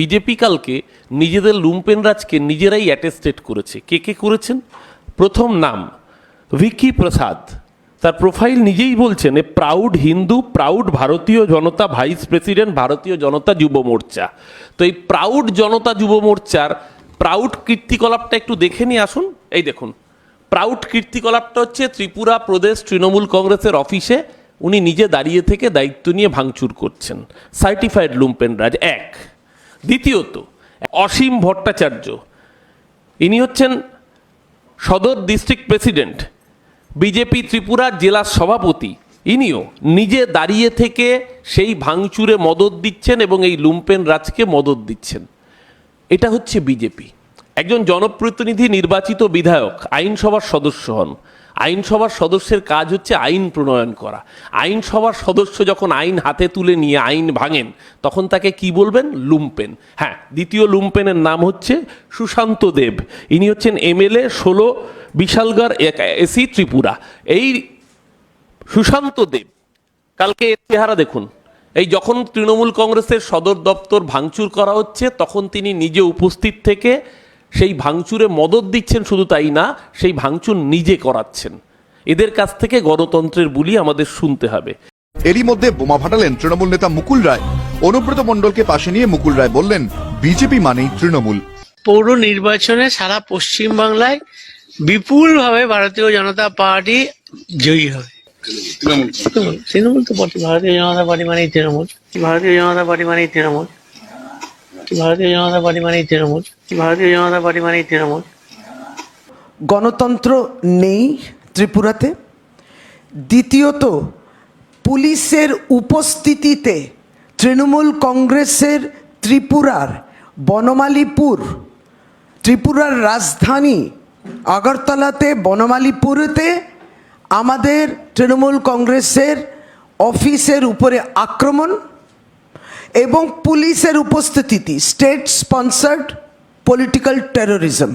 BJP কালকে নিজেদের lumpen রাজকে নিজেরাই অ্যাটেস্টেড করেছে। কে কে করেছেন? প্রথম নাম ভিকি প্রসাদ। তার প্রোফাইল নিজেই বলছেন, এ প্রাউড হিন্দু প্রাউড ভারতীয় জনতা ভাইস প্রেসিডেন্ট ভারতীয় জনতা যুব মোর্চা। তো এই প্রাউড জনতা যুব মোর্চার প্রাউড কীর্তিকলাপটা একটু দেখে নিয়ে আসুন। এই দেখুন প্রাউড কীর্তিকলাপটা হচ্ছে ত্রিপুরা প্রদেশ তৃণমূল কংগ্রেসের অফিসে উনি নিজে দাঁড়িয়ে থেকে দায়িত্ব নিয়ে ভাঙচুর করছেন। সার্টিফাইড লুম্পেন রাজ। এক দ্বিতীয়ত, অসীম ভট্টাচার্য। ইনি হচ্ছেন সদর ডিস্ট্রিক্ট প্রেসিডেন্ট, বিজেপি ত্রিপুরার জেলার সভাপতি। ইনিও নিজে দাঁড়িয়ে থেকে সেই ভাঙচুরে মদত দিচ্ছেন এবং এই লুম্পেন রাজকে মদত দিচ্ছেন। এটা হচ্ছে বিজেপি। একজন জনপ্রতিনিধি নির্বাচিত বিধায়ক, আইনসভার সদস্য হন। আইনসভার সদস্যের কাজ হচ্ছে আইন প্রণয়ন করা। আইনসভার সদস্য যখন আইন হাতে তুলে নিয়ে আইন ভাঙেন, তখন তাকে কি বলবেন? লুম্পেন। হ্যাঁ দ্বিতীয় লুম্পেনের নাম হচ্ছে সুশান্ত দেব। ইনি হচ্ছেন এমএলএ ষোলো বিশালগড় এসি ত্রিপুরা। এই সুশান্ত দেব, কালকে এর চেহারা দেখুন। এই যখন তৃণমূল কংগ্রেসের সদর দপ্তর ভাঙচুর করা হচ্ছে, তখন তিনি নিজে উপস্থিত থেকে সেই ভাঙচুরে মদত দিচ্ছেন শুধু তাই না সেই ভাঙচুর নিজে করাচ্ছেন। এদের কাছ থেকে গণতন্ত্রের বুলি আমাদের শুনতে হবে। এরই মধ্যে বোমা ফাটালেন তৃণমূল নেতা মুকুল রায়। অনুব্রত মণ্ডলকে পাশে নিয়ে মুকুল রায় বললেন বিজেপি মানেই তৃণমূল। পৌর নির্বাচনে সারা পশ্চিম বাংলায় বিপুলভাবে ভারতীয় জনতা পার্টি জয়ী হবে। তৃণমূল তৃণমূল তো বটে ভারতীয় জনতা পার্টি মানেই তৃণমূল। ভারতীয় জনতা পার্টি মানেই তৃণমূল। ভারতীয় জনতা পার্টি মানেই তৃণমূল। ভারতীয় জনতা পার্টি মানেই তৃণমূল। গণতন্ত্র নেই ত্রিপুরাতে। দ্বিতীয়ত, পুলিশের উপস্থিতিতে তৃণমূল কংগ্রেসের ত্রিপুরার বনমালীপুর, ত্রিপুরার রাজধানী আগরতলাতে, বনমালীপুরেতে আমাদের তৃণমূল কংগ্রেসের অফিসের উপরে আক্রমণ এবং পুলিশের উপস্থিতি স্টেট স্পন্সার্ড পলিটিক্যাল টেরোরিজম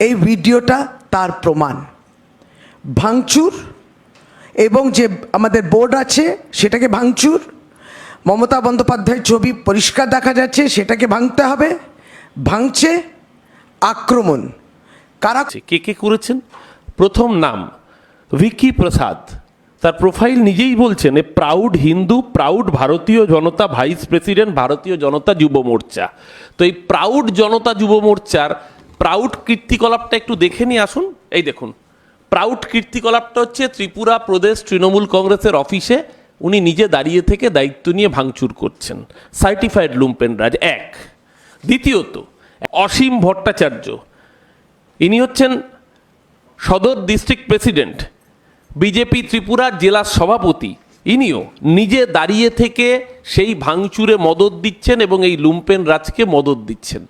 এই ভিডিওটা তার প্রমাণ। ভাঙচুর এবং যে আমাদের বোর্ড আছে সেটাকে ভাঙচুর। মমতা বন্দ্যোপাধ্যায়ের ছবি পরিষ্কার দেখা যাচ্ছে, সেটাকে ভাঙতে হবে। ভাঙছে আক্রমণ। কারা কে কে করেছেন? প্রথম নাম, ভিকি প্রসাদ। তার প্রোফাইল নিজেই বলছেন, এ প্রাউড হিন্দু প্রাউড ভারতীয় জনতা ভাইস প্রেসিডেন্ট ভারতীয় জনতা যুব মোর্চা। তো এই প্রাউড জনতা যুব মোর্চার প্রাউড কীর্তিকলাপটা একটু দেখে নিয়ে আসুন। এই দেখুন প্রাউড কীর্তিকলাপটা হচ্ছে ত্রিপুরা প্রদেশ তৃণমূল কংগ্রেসের অফিসে উনি নিজে দাঁড়িয়ে থেকে দায়িত্ব নিয়ে ভাঙচুর করছেন। সার্টিফাইড লুম্পেন রাজ এক। দ্বিতীয়ত, অসীম ভট্টাচার্য, ইনি হচ্ছেন সদর ডিস্ট্রিক্ট প্রেসিডেন্ট বিজেপি ত্রিপুরার জেলার সভাপতি। ইনিও নিজে দাঁড়িয়ে থেকে সেই ভাঙচুরে মদত দিচ্ছেন এবং এই লুম্পেন রাজকে মদত দিচ্ছেন।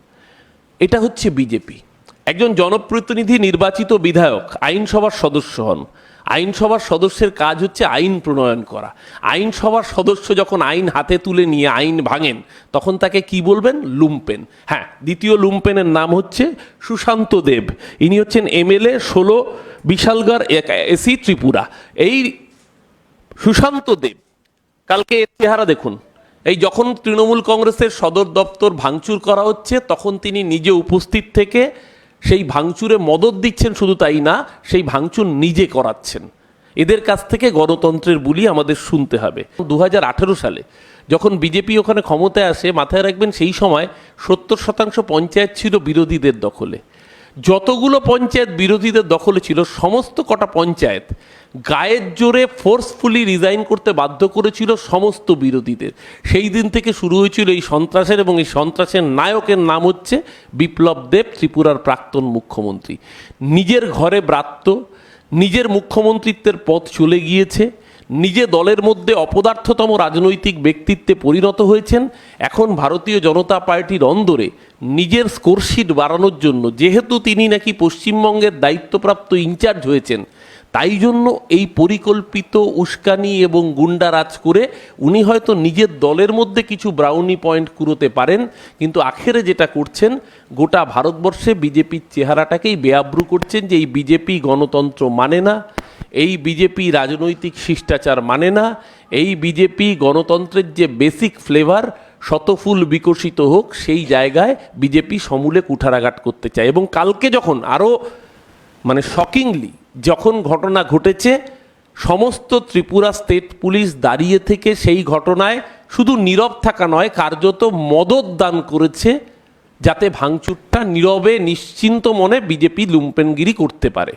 এটা হচ্ছে বিজেপি। একজন জনপ্রতিনিধি নির্বাচিত বিধায়ক, আইনসভার সদস্য হন। আইনসভার সদস্যের কাজ হচ্ছে আইন প্রণয়ন করা। আইনসভার সদস্য যখন আইন হাতে তুলে নিয়ে আইন ভাঙেন, তখন তাকে কি বলবেন? লুম্পেন। হ্যাঁ দ্বিতীয় লুম্পেনের নাম হচ্ছে সুশান্ত দেব। ইনি হচ্ছেন এমএলএ, ষোলো বিশালগড় এসি ত্রিপুরা। এই সুশান্ত দেব, কালকে চেহারা দেখুন। এই যখন তৃণমূল কংগ্রেসের সদর দপ্তর ভাঙচুর করা হচ্ছে, তখন তিনি নিজে উপস্থিত থেকে সেই ভাঙচুরে মদত দিচ্ছেন, শুধু তাই না, সেই ভাঙচুর নিজে করাচ্ছেন। এদের কাছ থেকে গণতন্ত্রের বুলি আমাদের শুনতে হবে। দু হাজার আঠেরো সালে যখন বিজেপি ওখানে ক্ষমতায় আসে, মাথায় রাখবেন সেই সময় সত্তর শতাংশ পঞ্চায়েত ছিল বিরোধীদের দখলে। যতগুলো পঞ্চায়েত বিরোধীদের দখলে ছিল, সমস্ত কটা পঞ্চায়েত গায়ের জোরে ফোর্সফুলি রিজাইন করতে বাধ্য করেছিল সমস্ত বিরোধীদের। সেই দিন থেকে শুরু হয়েছিল এই সন্ত্রাসের এবং এই সন্ত্রাসের নায়কের নাম হচ্ছে বিপ্লব দেব, ত্রিপুরার প্রাক্তন মুখ্যমন্ত্রী। নিজের ঘরে ব্রাত্য, নিজের মুখ্যমন্ত্রিত্বের পথ চলে গিয়েছে। নিজে দলের মধ্যে অপদার্থতম রাজনৈতিক ব্যক্তিত্বে পরিণত হয়েছেন। এখন ভারতীয় জনতা পার্টির অন্দরে নিজের স্কোরশিট বাড়ানোর জন্য, যেহেতু তিনি নাকি পশ্চিমবঙ্গের দায়িত্বপ্রাপ্ত ইনচার্জ হয়েছেন, তাই জন্য এই পরিকল্পিত উস্কানি এবং গুন্ডারাজ করে উনি হয়তো নিজের দলের মধ্যে কিছু ব্রাউনি পয়েন্ট কুড়োতে পারেন, কিন্তু আখেরে যেটা করছেন, গোটা ভারতবর্ষে বিজেপির চেহারাটাকেই বেআব্রু করছেন যে এই বিজেপি গণতন্ত্র মানে না। এই বিজেপি রাজনৈতিক শিষ্টাচার মানে না, এই বিজেপি গণতন্ত্রের যে বেসিক ফ্লেভার শতফুল বিকশিত হোক, সেই জায়গায় বিজেপি সমূলে কুঠারাঘাত করতে চায়। এবং কালকে যখন আরও মানে শকিংলি যখন ঘটনা ঘটেছে, সমস্ত ত্রিপুরা স্টেট পুলিশ দাঁড়িয়ে থেকে সেই ঘটনায় শুধু নীরব থাকা নয়, কার্যত মদত দান করেছে, যাতে ভাঙচুরটা নীরবে নিশ্চিন্ত মনে বিজেপি লুম্পেনগিরি করতে পারে।